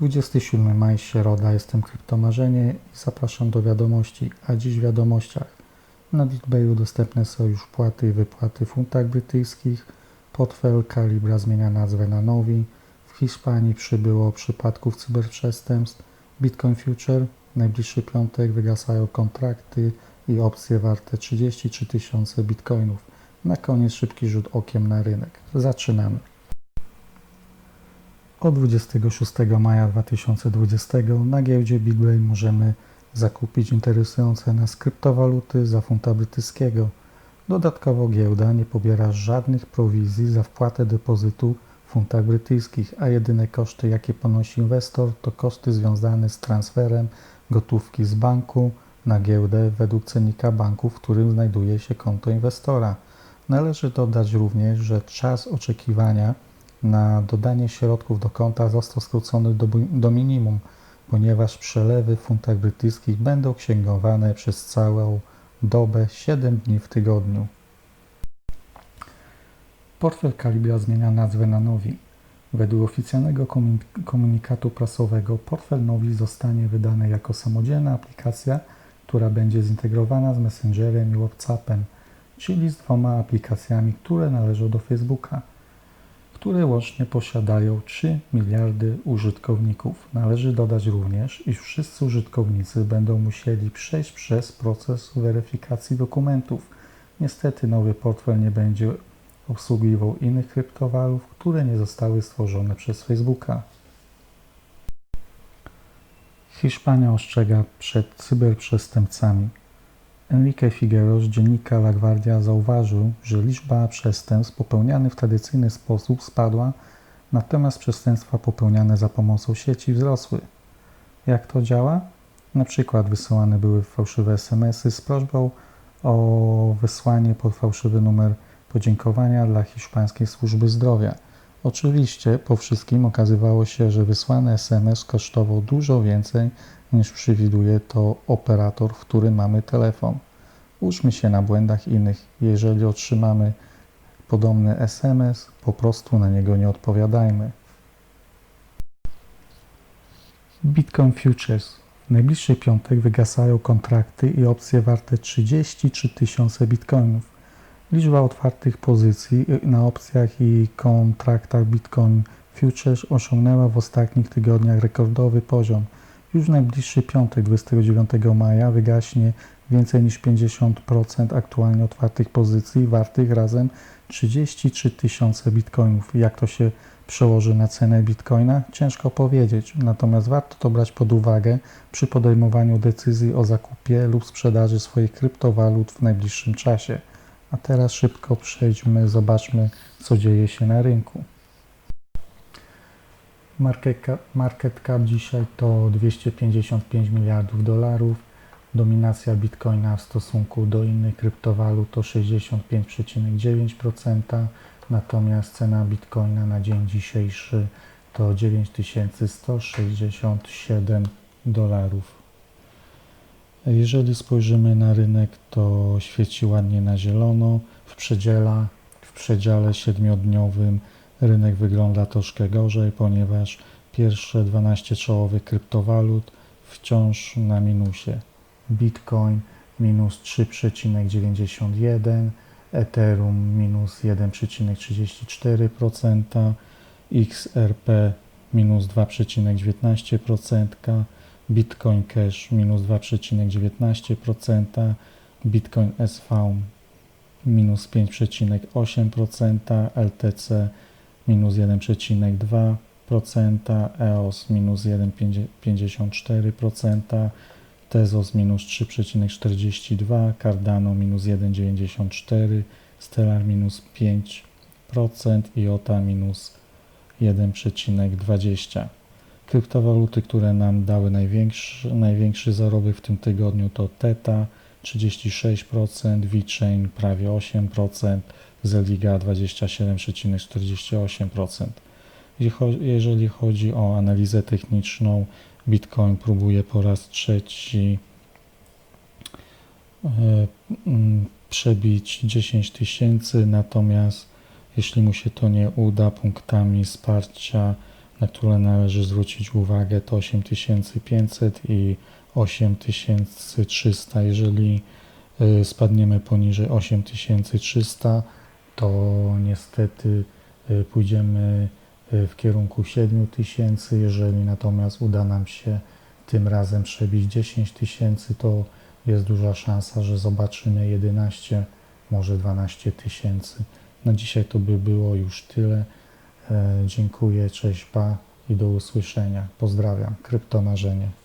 27 maj, środa, jestem Kryptomarzenie i zapraszam do wiadomości, a dziś w wiadomościach. Na BitBayu dostępne są już płaty i wypłaty w funtach brytyjskich, portfel Calibra zmienia nazwę na Nowi, w Hiszpanii przybyło przypadków cyberprzestępstw, Bitcoin Future, najbliższy piątek wygasają kontrakty i opcje warte 33 tysiące bitcoinów. Na koniec szybki rzut okiem na rynek. Zaczynamy. Od 26 maja 2020 na giełdzie BitBay możemy zakupić interesujące nas kryptowaluty za funta brytyjskiego. Dodatkowo giełda nie pobiera żadnych prowizji za wpłatę depozytu w funtach brytyjskich, a jedyne koszty, jakie ponosi inwestor, to koszty związane z transferem gotówki z banku na giełdę według cennika banku, w którym znajduje się konto inwestora. Należy dodać również, że czas oczekiwania na dodanie środków do konta został skrócony do, do minimum, ponieważ przelewy w funtach brytyjskich będą księgowane przez całą dobę 7 dni w tygodniu. Portfel Calibra zmienia nazwę na Nowi. Według oficjalnego komunikatu prasowego portfel Nowi zostanie wydany jako samodzielna aplikacja, która będzie zintegrowana z Messengerem i WhatsAppem, czyli z dwoma aplikacjami, które należą do Facebooka które łącznie posiadają 3 miliardy użytkowników. Należy dodać również, iż wszyscy użytkownicy będą musieli przejść przez proces weryfikacji dokumentów. Niestety nowy portfel nie będzie obsługiwał innych kryptowalut, które nie zostały stworzone przez Facebooka. Hiszpania ostrzega przed cyberprzestępcami. Enrique Figueroa z dziennika La Guardia zauważył, że liczba przestępstw popełnianych w tradycyjny sposób spadła, natomiast przestępstwa popełniane za pomocą sieci wzrosły. Jak to działa? Na przykład wysyłane były fałszywe SMS-y z prośbą o wysłanie pod fałszywy numer podziękowania dla hiszpańskiej służby zdrowia. Oczywiście po wszystkim okazywało się, że wysłany SMS kosztował dużo więcej niż przewiduje to operator, w którym mamy telefon. Uczmy się na błędach innych. Jeżeli otrzymamy podobny SMS, po prostu na niego nie odpowiadajmy. Bitcoin Futures. W najbliższy piątek wygasają kontrakty i opcje warte 33 tysiące bitcoinów. Liczba otwartych pozycji na opcjach i kontraktach Bitcoin Futures osiągnęła w ostatnich tygodniach rekordowy poziom – już w najbliższy piątek, 29 maja, wygaśnie więcej niż 50% aktualnie otwartych pozycji, wartych razem 33 tysiące bitcoinów. Jak to się przełoży na cenę bitcoina? Ciężko powiedzieć, natomiast warto to brać pod uwagę przy podejmowaniu decyzji o zakupie lub sprzedaży swoich kryptowalut w najbliższym czasie. A teraz szybko przejdźmy, zobaczmy, co dzieje się na rynku. Market cap, market cap dzisiaj to 255 miliardów dolarów. Dominacja bitcoina w stosunku do innych kryptowalut to 65,9%, natomiast cena bitcoina na dzień dzisiejszy to 9167 dolarów. Jeżeli spojrzymy na rynek, to świeci ładnie na zielono. W przedziale, w przedziale siedmiodniowym Rynek wygląda troszkę gorzej, ponieważ pierwsze 12 czołowych kryptowalut wciąż na minusie. Bitcoin minus 3,91, Ethereum minus 1,34%, XRP minus 2,19%, Bitcoin Cash minus 2,19%, Bitcoin SV minus 5,8%, LTC minus 1,2%, EOS minus 1,54%, Tezos minus 3,42%, Cardano minus 1,94%, Stellar minus 5%, IOTA minus 1,20%. Kryptowaluty, które nam dały największy, największy zarobek w tym tygodniu to TETA 36%, VeChain prawie 8%, Zeliga 27,48%. Jeżeli chodzi o analizę techniczną, Bitcoin próbuje po raz trzeci e, przebić 10 tysięcy, natomiast jeśli mu się to nie uda, punktami wsparcia na które należy zwrócić uwagę, to 8500 i 8300. Jeżeli y, spadniemy poniżej 8300, to niestety y, pójdziemy y, w kierunku 7000. Jeżeli natomiast uda nam się tym razem przebić 10 tysięcy, to jest duża szansa, że zobaczymy 11, może 12 tysięcy. Na dzisiaj to by było już tyle. E, Dziękuję, cześć, pa i do usłyszenia. Pozdrawiam. Kryptomarzenie.